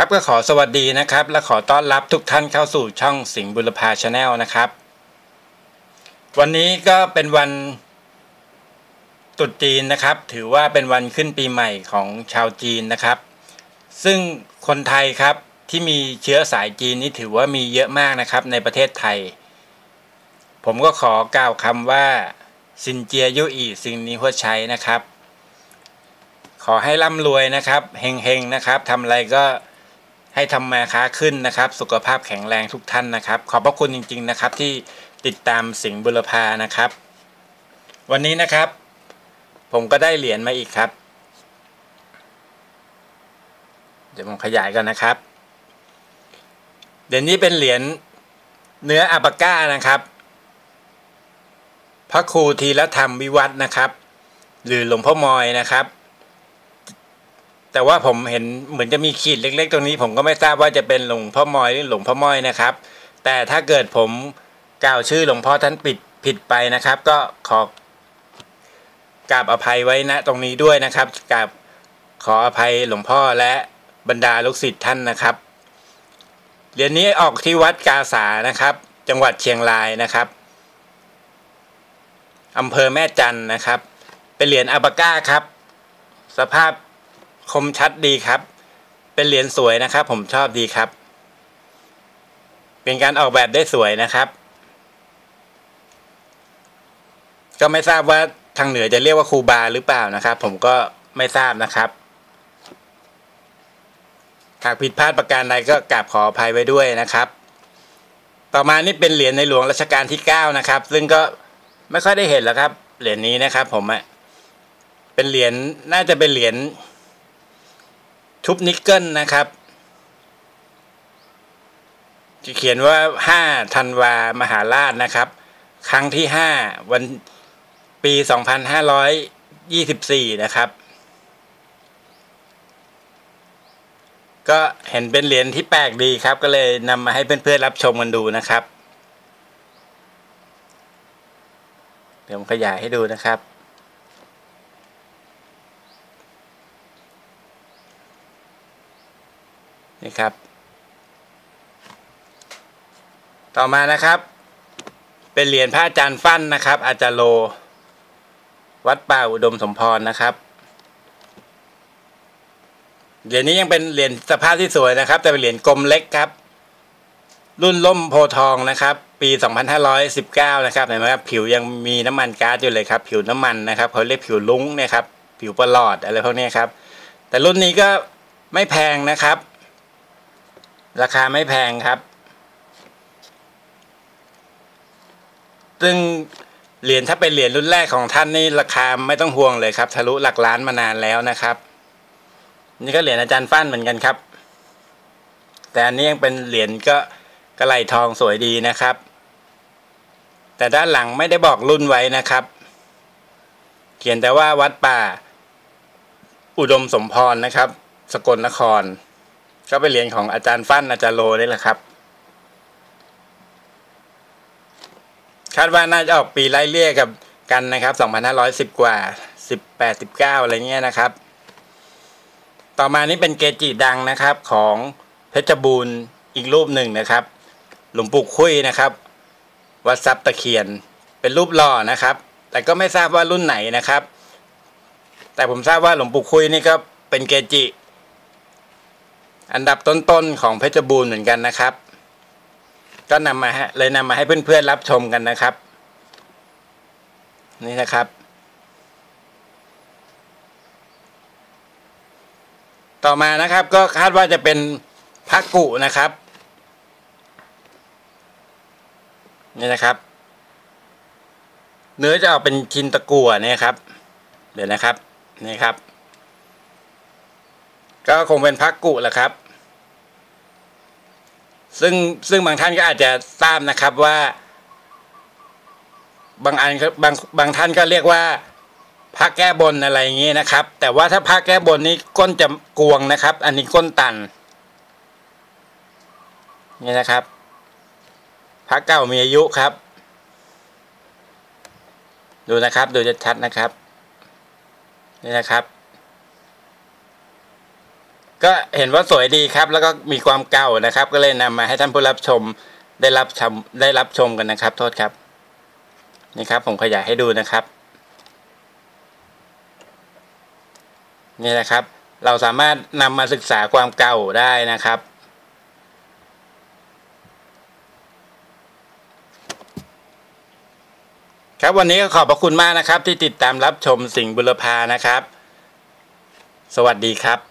ครับก็ขอสวัสดีนะครับ และขอต้อนรับทุกท่านเข้าสู่ช่องสิงห์บุรพาชาแนลนะครับ วันนี้ก็เป็นวันตรุษจีนนะครับ ถือว่าเป็นวันขึ้นปีใหม่ของชาวจีนนะครับ ซึ่งคนไทยครับที่มีเชื้อสายจีนนี่ถือว่ามีเยอะมากนะครับในประเทศไทย ผมก็ขอกล่าวคำว่าซินเจียยุอีซิงนี้หัวใช้นะครับ ขอให้ร่ำรวยนะครับเฮงๆนะครับทำอะไรก็ ให้ทำมาค้าขึ้นนะครับ สุขภาพแข็งแรงทุกท่านนะครับ ขอบพระคุณจริง ๆนะครับ ที่ติดตามสิงห์บุรพานะครับ วันนี้นะครับ ผมก็ได้เหรียญมาอีกครับ เดี๋ยวผมขยายกันนะครับเหรียญนี้เป็นเหรียญเนื้ออัปก้านะครับ พระครูธีรธรรมวิวัฒนะครับ หรือหลวงพ่อมอยนะครับ แต่ว่าผมเห็นเหมือนจะมีขีดเล็ก ๆ ตรงนี้ ผมก็ไม่ทราบว่าจะเป็นหลวงพ่อมอยหรือหลวงพ่อมอยนะครับ แต่ถ้าเกิดผมกล่าวชื่อหลวงพ่อท่านปิดผิดไปนะครับ ก็ขอกราบอภัยไว้ณตรงนี้ด้วยนะครับกราบขออภัยหลวงพ่อและบรรดาลูกศิษย์ท่านนะครับเหรียญนี้ออกที่วัดกาสานะครับ จังหวัดเชียงรายนะครับอำเภอแม่จันนะครับ เป็นเหรียญอาบาก้าครับ สภาพ คมชัดดีครับ เป็นเหรียญสวยนะครับ ผมชอบดีครับ เป็นการออกแบบได้สวยนะครับ ก็ไม่ทราบว่าทางเหนือจะเรียกว่าครูบาหรือเปล่านะครับ ผมก็ไม่ทราบนะครับหากผิดพลาดประการใดก็กราบขออภัยไว้ด้วยนะครับ ต่อมานี่เป็นเหรียญในหลวงรัชกาลที่เก้านะครับ ซึ่งก็ไม่ค่อยได้เห็นแล้วครับ เหรียญนี้นะครับ ผมอะเป็นเหรียญน่าจะเป็นเหรียญ ทุบนิกเกิลนะครับ จะเขียนว่าห้าธันวามหาราชนะครับ ครั้งที่ห้าวันปีสองพันห้าร้อยยี่สิบสี่นะครับ ก็เห็นเป็นเหรียญที่แปลกดีครับ ก็เลยนำมาให้เพื่อนๆรับชมกันดูนะครับ เดี๋ยวผมขยายให้ดูนะครับ นี่ครับ ต่อมานะครับ เป็นเหรียญพระอาจารย์ฟั่นนะครับ อาจารย์โล วัดป่าอุดมสมพรนะครับเหรียญนี้ยังเป็นเหรียญสภาพที่สวยนะครับ แต่เป็นเหรียญกลมเล็กครับ รุ่นล่มโพทองนะครับ ปี 2519 นะครับเห็นไหมครับผิวยังมีน้ำมันก๊าซอยู่เลยครับ ผิวน้ำมันนะครับเขาเรียกผิวลุ้งนะครับ ผิวประหลอดอะไรพวกนี้ครับ แต่รุ่นนี้ก็ไม่แพงนะครับ ราคาไม่แพงครับ ซึ่งเหรียญถ้าเป็นเหรียญรุ่นแรกของท่านนี่ราคาไม่ต้องห่วงเลยครับ ทะลุหลักล้านมานานแล้วนะครับ นี่ก็เหรียญอาจารย์ฟั่นเหมือนกันครับ แต่อันนี้ยังเป็นเหรียญก็กระไหลทองสวยดีนะครับ แต่ด้านหลังไม่ได้บอกรุ่นไว้นะครับ เขียนแต่ว่าวัดป่า อุดมสมพรนะครับ สกลนคร ก็เป็นเหรียญของอาจารย์ฟั่นอาจารย์โลนี่แหละครับ คาดว่าน่าจะออกปีไล่เลี่ยกับกันนะครับ 2510 กว่า 18 19 อะไรเงี้ยนะครับ ต่อมานี่เป็นเกจิดังนะครับของเพชรบูรณ์อีกรูปหนึ่งนะครับ หลวงปู่คุยนะครับ วัดซับตะเคียน เป็นรูปหล่อนะครับ แต่ก็ไม่ทราบว่ารุ่นไหนนะครับ แต่ผมทราบว่าหลวงปู่คุยนี่ก็เป็นเกจิ อันดับต้นๆของเพชรบูรณ์เหมือนกันนะครับ ก็นำมาเลยนำมาให้เพื่อนๆรับชมกันนะครับ นี่นะครับ ต่อมานะครับก็คาดว่าจะเป็นพักกุนะครับ นี่นะครับ เนื้อจะออกเป็นชิ้นตะกั่วเนี่ยครับ เดี๋ยวนะครับนี่ครับก็คงเป็นพักกุแหละครับ ซึ่งซึ่งบางท่านก็อาจจะทราบนะครับว่า บางอันบางบางท่านก็เรียกว่าพระแก้บนอะไรอย่างนี้นะครับ แต่ว่าถ้าพระแก้บนนี้ก้นจะกวงนะครับ อันนี้ก้นตันนี่นะครับพระเก่ามีอายุครับ ดูนะครับดูจะชัดนะครับ นี่นะครับ ก็เห็นว่าสวยดีครับ แล้วก็มีความเก่านะครับ ก็เลยนำมาให้ท่านผู้รับชมได้รับชมได้รับชมกันนะครับ โทษครับ นี่ครับ ผมขยายให้ดูนะครับ นี่นะครับ เราสามารถนำมาศึกษาความเก่าได้นะครับ ครับวันนี้ก็ขอบพระคุณมากนะครับ ที่ติดตามรับชมสิ่งบุรพานะครับ สวัสดีครับ